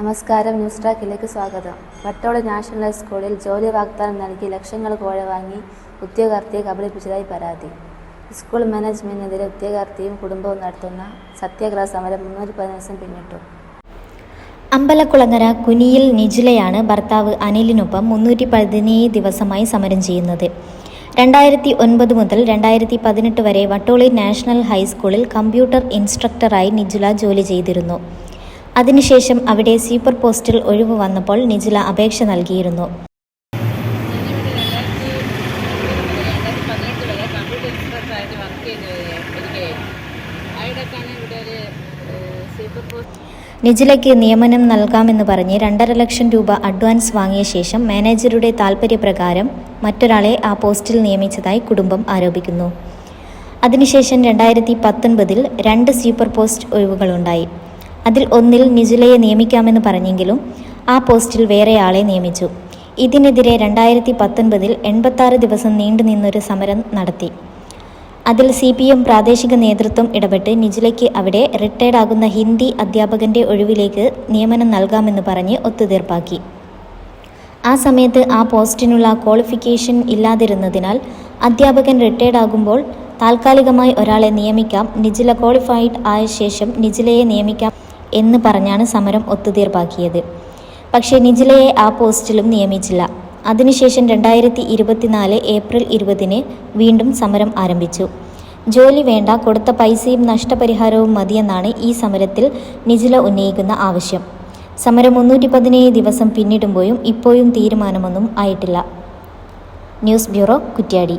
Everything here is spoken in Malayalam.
നമസ്കാരം ന്യൂസ് ട്രാക്കിലേക്ക് സ്വാഗതം. വട്ടോളി നാഷണൽ ഹൈസ്കൂളിൽ ജോലി വാഗ്ദാനം നൽകി ലക്ഷങ്ങൾ കോഴ വാങ്ങി ഉദ്യോഗാർത്ഥിയെ കബളിപ്പിച്ചതായി പരാതി. സ്കൂൾ മാനേജ്മെന്റിനെതിരെ ഉദ്യോഗാർത്ഥിയും കുടുംബവും നടത്തുന്ന സത്യാഗ്രഹ സമരം മുന്നൂറ്റി പതിനഞ്ച് ദിവസം പിന്നിട്ടു. അമ്പലക്കുളങ്ങര കുനിയിൽ നിജിലയാണ് ഭർത്താവ് അനിലിനൊപ്പം മുന്നൂറ്റി പതിനേഴ് ദിവസമായി സമരം ചെയ്യുന്നത്. രണ്ടായിരത്തി ഒൻപത് മുതൽ രണ്ടായിരത്തി പതിനെട്ട് വരെ വട്ടോളി നാഷണൽ ഹൈസ്കൂളിൽ കമ്പ്യൂട്ടർ ഇൻസ്ട്രക്ടറായി നിജുല ജോലി ചെയ്തിരുന്നു. അതിനുശേഷം അവിടെ സൂപ്പർ പോസ്റ്റിൽ ഒഴിവ് വന്നപ്പോൾ നിജില അപേക്ഷ നൽകിയിരുന്നു. നിജിലയ്ക്ക് നിയമനം നൽകാമെന്ന് പറഞ്ഞ് രണ്ടര ലക്ഷം രൂപ അഡ്വാൻസ് വാങ്ങിയ ശേഷം മാനേജറുടെ താൽപ്പര്യപ്രകാരം മറ്റൊരാളെ ആ പോസ്റ്റിൽ നിയമിച്ചതായി കുടുംബം ആരോപിക്കുന്നു. അതിനുശേഷം രണ്ടായിരത്തി പത്തൊൻപതിൽ രണ്ട് സൂപ്പർ പോസ്റ്റ് ഒഴിവുകളുണ്ടായി. അതിൽ ഒന്നിൽ നിജുലയെ നിയമിക്കാമെന്ന് പറഞ്ഞെങ്കിലും ആ പോസ്റ്റിൽ വേറെയാളെ നിയമിച്ചു. ഇതിനെതിരെ രണ്ടായിരത്തി പത്തൊൻപതിൽ എൺപത്താറ് ദിവസം നീണ്ടുനിന്നൊരു സമരം നടത്തി. അതിൽ സി പി എം പ്രാദേശിക നേതൃത്വം ഇടപെട്ട് നിജുലയ്ക്ക് അവിടെ റിട്ടയർഡ് ആകുന്ന ഹിന്ദി അധ്യാപകന്റെ ഒഴിവിലേക്ക് നിയമനം നൽകാമെന്ന് പറഞ്ഞ് ഒത്തുതീർപ്പാക്കി. ആ സമയത്ത് ആ പോസ്റ്റിനുള്ള ക്വാളിഫിക്കേഷൻ ഇല്ലാതിരുന്നതിനാൽ അധ്യാപകൻ റിട്ടയർഡ് ആകുമ്പോൾ താൽക്കാലികമായി ഒരാളെ നിയമിക്കാം. നിജില ക്വാളിഫൈഡ് ആയ ശേഷം നിജിലയെ നിയമിക്കാം. എന്ന് പറഞ്ഞാണ് സമരം ഒത്തുതീർപ്പാക്കിയത്. പക്ഷേ നിജിലയെ ആ പോസ്റ്റിലും നിയമിച്ചില്ല. അതിനുശേഷം രണ്ടായിരത്തി ഇരുപത്തിനാല് ഏപ്രിൽ ഇരുപതിന് വീണ്ടും സമരം ആരംഭിച്ചു. ജോലി വേണ്ട കൊടുത്ത പൈസയും നഷ്ടപരിഹാരവും മതിയെന്നാണ് ഈ സമരത്തിൽ നിജില ഉന്നയിക്കുന്ന ആവശ്യം. സമരം മുന്നൂറ്റി പതിനേഴ് ദിവസം പിന്നിടുമ്പോഴും ഇപ്പോഴും തീരുമാനമൊന്നും ആയിട്ടില്ല. News bureau Kuttiady.